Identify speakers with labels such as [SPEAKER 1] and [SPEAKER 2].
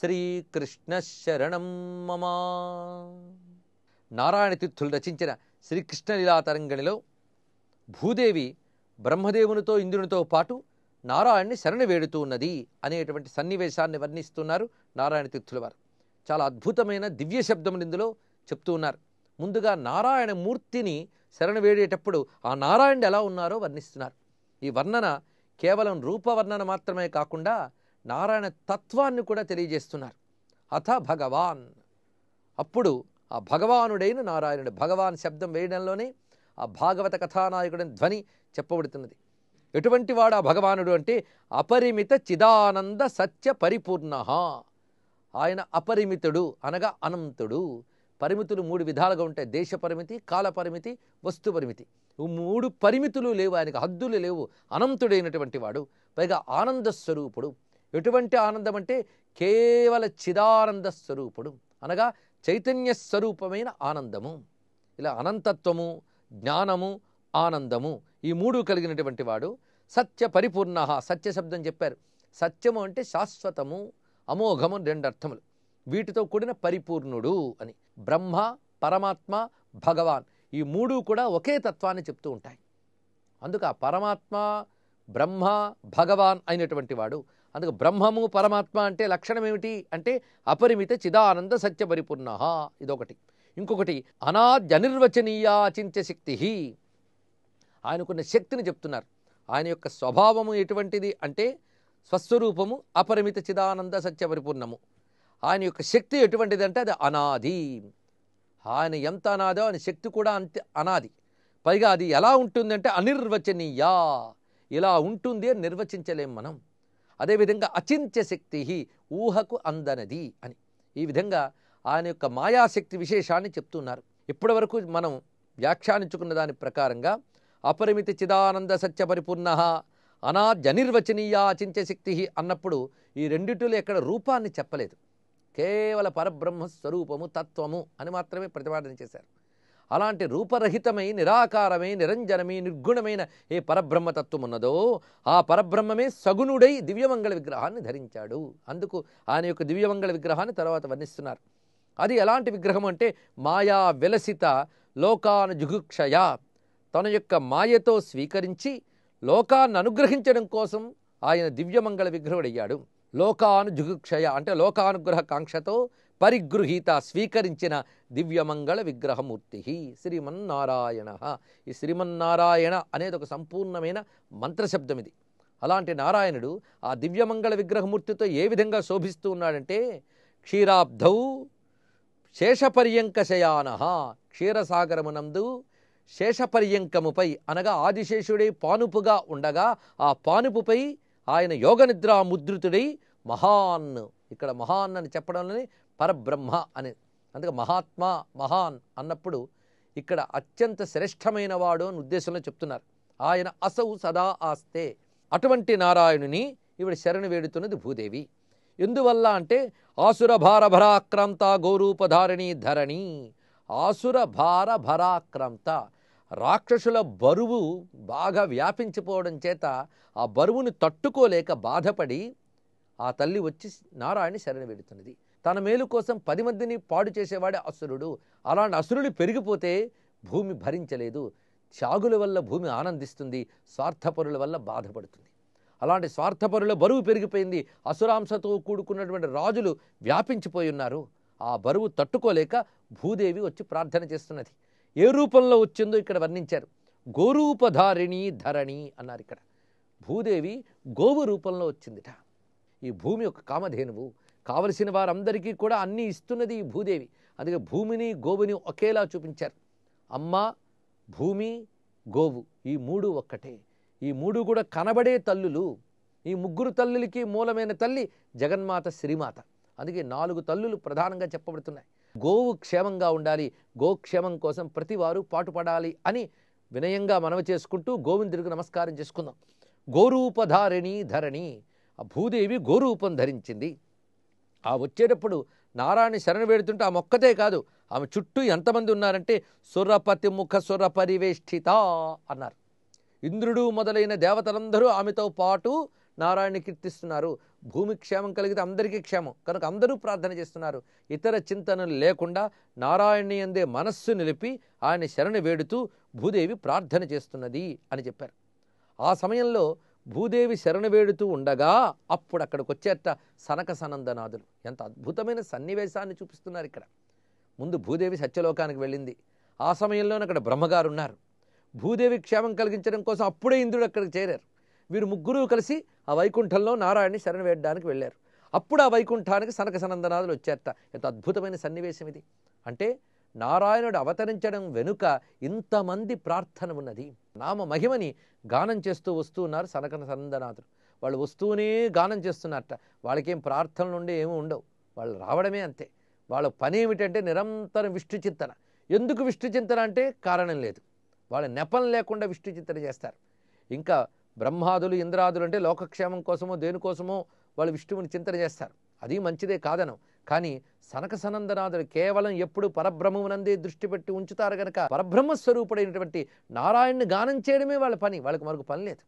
[SPEAKER 1] శ్రీకృష్ణ శరణం నారాయణ తీర్థులు రచించిన శ్రీకృష్ణ లీలా భూదేవి బ్రహ్మదేవునితో ఇంద్రునితో పాటు నారాయణ్ణి శరణ వేడుతూ ఉన్నది అనేటువంటి సన్నివేశాన్ని వర్ణిస్తున్నారు నారాయణ తీర్థుల వారు. చాలా అద్భుతమైన దివ్య శబ్దములు ఇందులో చెప్తూ ఉన్నారు. ముందుగా నారాయణ మూర్తిని శరణ వేడేటప్పుడు ఆ నారాయణుడు ఎలా ఉన్నారో వర్ణిస్తున్నారు. ఈ వర్ణన కేవలం రూపవర్ణన మాత్రమే కాకుండా నారాయణ తత్వాన్ని కూడా తెలియజేస్తున్నారు. అథ భగవాన్. అప్పుడు ఆ భగవానుడైన నారాయణుడు భగవాన్ శబ్దం వేయడంలోనే ఆ భాగవత కథానాయకుడిని ధ్వని చెప్పబడుతున్నది. ఎటువంటి వాడు ఆ భగవానుడు అంటే అపరిమిత చిదానంద సత్య పరిపూర్ణ. ఆయన అపరిమితుడు అనగా అనంతుడు. పరిమితులు మూడు విధాలుగా ఉంటాయి. దేశ పరిమితి కాల పరిమితి వస్తు పరిమితి. మూడు పరిమితులు లేవు ఆయనకు హద్దులు లేవు. అనంతుడైనటువంటి వాడు పైగా ఆనంద స్వరూపుడు ఎటువంటి ఆనందం అంటే కేవల చిదానంద స్వరూపుడు. అనగా చైతన్య స్వరూపమైన ఆనందము. ఇలా అనంతత్వము జ్ఞానము ఆనందము ఈ మూడు కలిగినటువంటి వాడు సత్య పరిపూర్ణ సత్య శబ్దం చెప్పారు. సత్యము అంటే శాశ్వతము అమోఘము రెండు అర్థములు. వీటితో కూడిన పరిపూర్ణుడు అని. బ్రహ్మ పరమాత్మ భగవాన్ ఈ మూడు కూడా ఒకే తత్వాన్ని చెప్తూ ఉంటాయి. అందుకు ఆ పరమాత్మ బ్రహ్మ భగవాన్ అయినటువంటి వాడు. అందుకు బ్రహ్మము పరమాత్మ అంటే లక్షణం ఏమిటి? అంటే అపరిమిత చిదానంద సత్య పరిపూర్ణ ఇదొకటి. ఇంకొకటి అనాద్యనిర్వచనీయ చింత్య శక్తి. ఆయనకున్న శక్తిని చెప్తున్నారు. ఆయన యొక్క స్వభావము ఎటువంటిది అంటే స్వస్వరూపము అపరిమిత చిదానంద సత్య పరిపూర్ణము ఆయన యొక్క శక్తి ఎటువంటిది అంటే అది అనాది. ఆయన ఎంత అనాదో ఆయన శక్తి కూడా అంతే అనాది. పైగా అది ఎలా ఉంటుందంటే అనిర్వచనీయ. ఇలా ఉంటుంది అని నిర్వచించలేం మనం. అదేవిధంగా అచింత్య శక్తి ఊహకు అందనది అని. ఈ విధంగా ఆయన యొక్క మాయాశక్తి విశేషాన్ని చెప్తున్నారు. ఇప్పటివరకు మనం వ్యాఖ్యానించుకున్న దాని ప్రకారంగా అపరిమిత చిదానంద సత్య పరిపూర్ణ అనాద్యనిర్వచనీయ అచింత్య శక్తి అన్నప్పుడు ఈ రెండిటిలో ఎక్కడ రూపాన్ని చెప్పలేదు. కేవల పరబ్రహ్మ స్వరూపము తత్వము అని మాత్రమే ప్రతిపాదన చేశారు. అలాంటి రూపరహితమై నిరాకారమై నిరంజనమై నిర్గుణమైన ఏ పరబ్రహ్మతత్వం ఉన్నదో ఆ పరబ్రహ్మమే సగుణుడై దివ్యమంగళ విగ్రహాన్ని ధరించాడు. అందుకు ఆయన యొక్క దివ్యమంగళ విగ్రహాన్ని తర్వాత వర్ణిస్తున్నారు. అది ఎలాంటి విగ్రహం అంటే మాయా విలసిత లోకాను జుగుక్షయ తన యొక్క మాయతో స్వీకరించి లోకాన్ని అనుగ్రహించడం కోసం ఆయన దివ్యమంగళ విగ్రహుడయ్యాడు. లోకాను జుగుక్షయ అంటే లోకానుగ్రహ కాంక్షతో పరిగృహీత స్వీకరించిన దివ్యమంగళ విగ్రహమూర్తి. శ్రీమన్నారాయణ. ఈ శ్రీమన్నారాయణ అనేది ఒక సంపూర్ణమైన మంత్రశబ్దం ఇది అలాంటి నారాయణుడు ఆ దివ్యమంగళ విగ్రహమూర్తితో ఏ విధంగా శోభిస్తూ ఉన్నాడంటే క్షీరాబ్ధౌ శేషపర్యంకశయాన. క్షీరసాగరమునందు శేషపర్యంకముపై అనగా ఆదిశేషుడై పానుపుగా ఉండగా ఆ పానుపుపై ఆయన యోగనిద్రా ముద్రితుడై మహాన్. ఇక్కడ మహాన్ అని చెప్పడంలోనే పరబ్రహ్మ అని అందుకే మహాత్మా మహాన్ అన్నప్పుడు ఇక్కడ అత్యంత శ్రేష్టమైన వాడు అని ఉద్దేశంలో చెప్తున్నారు. ఆయన అసౌ సదా ఆస్తే. అటువంటి నారాయణుని ఇవిడ శరణు వేడుతున్నది భూదేవి. ఎందువల్ల అంటే ఆసుర భార భరాక్రాంత గోరూపధారిణి ధరణి. ఆసుర భార భరాక్రాంత రాక్షసుల బరువు బాగా వ్యాపించిపోవడం చేత ఆ బరువును తట్టుకోలేక బాధపడి ఆ తల్లి వచ్చి నారాయణ శరణు వేడుతున్నది. తన మేలు కోసం పది మందిని పాడు చేసేవాడే అసురుడు. అలాంటి అసురుడు పెరిగిపోతే భూమి భరించలేదు. త్యాగుల వల్ల భూమి ఆనందిస్తుంది స్వార్థపరుల వల్ల బాధపడుతుంది. అలాంటి స్వార్థపరుల బరువు పెరిగిపోయింది. అసురాంశతో కూడుకున్నటువంటి రాజులు వ్యాపించిపోయి ఉన్నారు. ఆ బరువు తట్టుకోలేక భూదేవి వచ్చి ప్రార్థన చేస్తున్నది. ఏ రూపంలో వచ్చిందో ఇక్కడ వర్ణించారు. గోరూపధారిణి ధరణి అన్నారు ఇక్కడ. భూదేవి గోవు రూపంలో వచ్చిందిట. ఈ భూమి ఒక కామధేనువు. కావలసిన వారందరికీ కూడా అన్నీ ఇస్తున్నది ఈ భూదేవి. అందుకే భూమిని గోవుని ఒకేలా చూపించారు. అమ్మ భూమి గోవు ఈ మూడు ఒక్కటే. ఈ మూడు కూడా కనబడే తల్లులు ఈ ముగ్గురు తల్లులకి మూలమైన తల్లి జగన్మాత శ్రీమాత. అందుకే నాలుగు తల్లులు ప్రధానంగా చెప్పబడుతున్నాయి. గోవు క్షేమంగా ఉండాలి గోక్షేమం కోసం ప్రతివారు పాటుపడాలి అని వినయంగా మనవి చేసుకుంటూ గోవిందుడికి నమస్కారం చేసుకుందాం. గోరూపధారిణి ధరణి ఆ భూదేవి గోరూపం ధరించింది. ఆ వచ్చేటప్పుడు నారాయణ శరణ వేడుతుంటే ఆ మొక్కతే కాదు ఆమె చుట్టూ ఎంతమంది ఉన్నారంటే సురపతి ముఖ సుర పరివేష్టిత అన్నారు. ఇంద్రుడు మొదలైన దేవతలందరూ ఆమెతో పాటు నారాయణ కీర్తిస్తున్నారు. భూమి క్షేమం కలిగితే అందరికీ క్షేమం. కనుక అందరూ ప్రార్థన చేస్తున్నారు. ఇతర చింతనలు లేకుండా నారాయణని అందే మనస్సు నిలిపి ఆయన శరణి వేడుతూ భూదేవి ప్రార్థన చేస్తున్నది అని చెప్పారు. ఆ సమయంలో భూదేవి శరణు వేడుతూ ఉండగా అప్పుడు అక్కడికి వచ్చేట సనక సనందనాథులు. ఎంత అద్భుతమైన సన్నివేశాన్ని చూపిస్తున్నారు ఇక్కడ. ముందు భూదేవి సత్యలోకానికి వెళ్ళింది. ఆ సమయంలోనే అక్కడ బ్రహ్మగారు ఉన్నారు భూదేవి క్షేమం కలిగించడం కోసం అప్పుడే ఇంద్రుడు అక్కడికి చేరారు. వీరు ముగ్గురు కలిసి ఆ వైకుంఠంలో నారాయణని శరణ వేయడానికి వెళ్ళారు. అప్పుడు ఆ వైకుంఠానికి సనక సనందనాథులు వచ్చేట. ఎంత అద్భుతమైన సన్నివేశం ఇది. అంటే నారాయణుడు అవతరించడం వెనుక ఇంతమంది ప్రార్థన ఉన్నది. నామ మహిమని గానం చేస్తూ వస్తూ ఉన్నారు సనకన సనందనాథులు వాళ్ళు వస్తూనే గానం చేస్తున్నారట వాళ్ళకేం ప్రార్థనలు ఉండే ఏమీ ఉండవు. వాళ్ళు రావడమే అంతే. వాళ్ళ పని ఏమిటంటే నిరంతరం విష్ణు చింతన. ఎందుకు విష్ణు చింతన అంటే కారణం లేదు. వాళ్ళ నెపం లేకుండా విష్ణు చింతన చేస్తారు. ఇంకా బ్రహ్మాదులు ఇంద్రాదులు అంటే లోకక్షేమం కోసమో దేనికోసమో వాళ్ళు విష్ణువుని చింతన చేస్తారు. అది మంచిదే కాదనం. కానీ సనక సనందనాథుడు కేవలం ఎప్పుడు పరబ్రహ్మమునందే దృష్టి పెట్టి ఉంచుతారు గనక పరబ్రహ్మ స్వరూపుడైనటువంటి నారాయణ్ని గానం చేయడమే వాళ్ళ పని. వాళ్ళకి మరొక పని లేదు.